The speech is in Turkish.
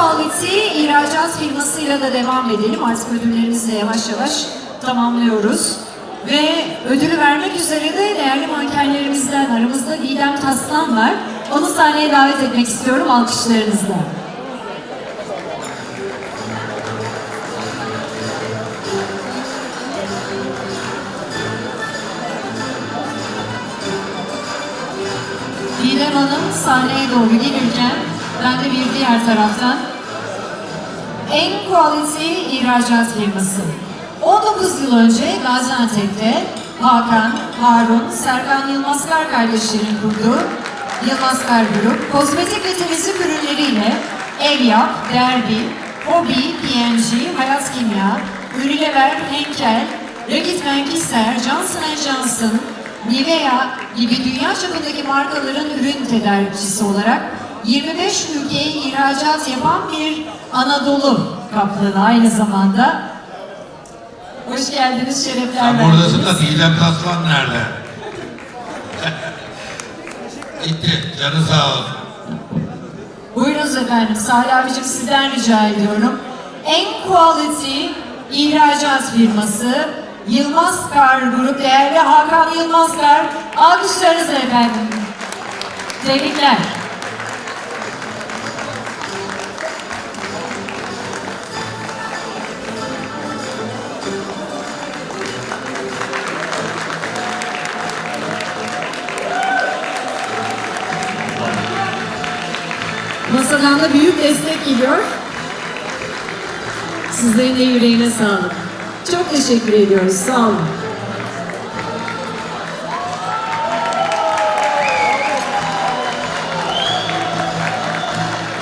Quality ihracat firmasıyla da devam edelim. Artık ödüllerimizi de yavaş yavaş tamamlıyoruz. Ve ödülü vermek üzere de değerli mankenlerimizden aramızda Didem Taslan var. Onu sahneye davet etmek istiyorum alkışlarınızla. Didem Hanım sahneye doğru gelirken ben de bir diğer taraftan En Quality ihracat firması. 19 yıl önce Gaziantep'te Hakan, Harun, Serkan Yılmazkar kardeşlerin kurduğu Yılmazkar Grup, kozmetik ve temizlik ürünleriyle Elyap, Derbi, Hobi, PNG, Hayat Kimya, Unilever, Henkel, Reckitt Kisser, Johnson Johnson, Nivea gibi dünya çapındaki markaların ürün tedarikçisi olarak 25 ülkeye ihracat yapan bir Anadolu kaplanı aynı zamanda. Hoş geldiniz, şerefler verdiniz. buradasın da Didem Taslan nerede? Gitti. Canı sağ olsun. Buyurunuz efendim, Salih abicim sizden rica ediyorum. En Quality ihracat firması Yılmaz Kar Grup değerli Hakan Yılmaz Kar. Alkışlarınızla efendim. Tebrikler. Masadan da büyük destek geliyor. Sizlerin de yüreğine sağlık. Çok teşekkür ediyoruz. Sağ olun.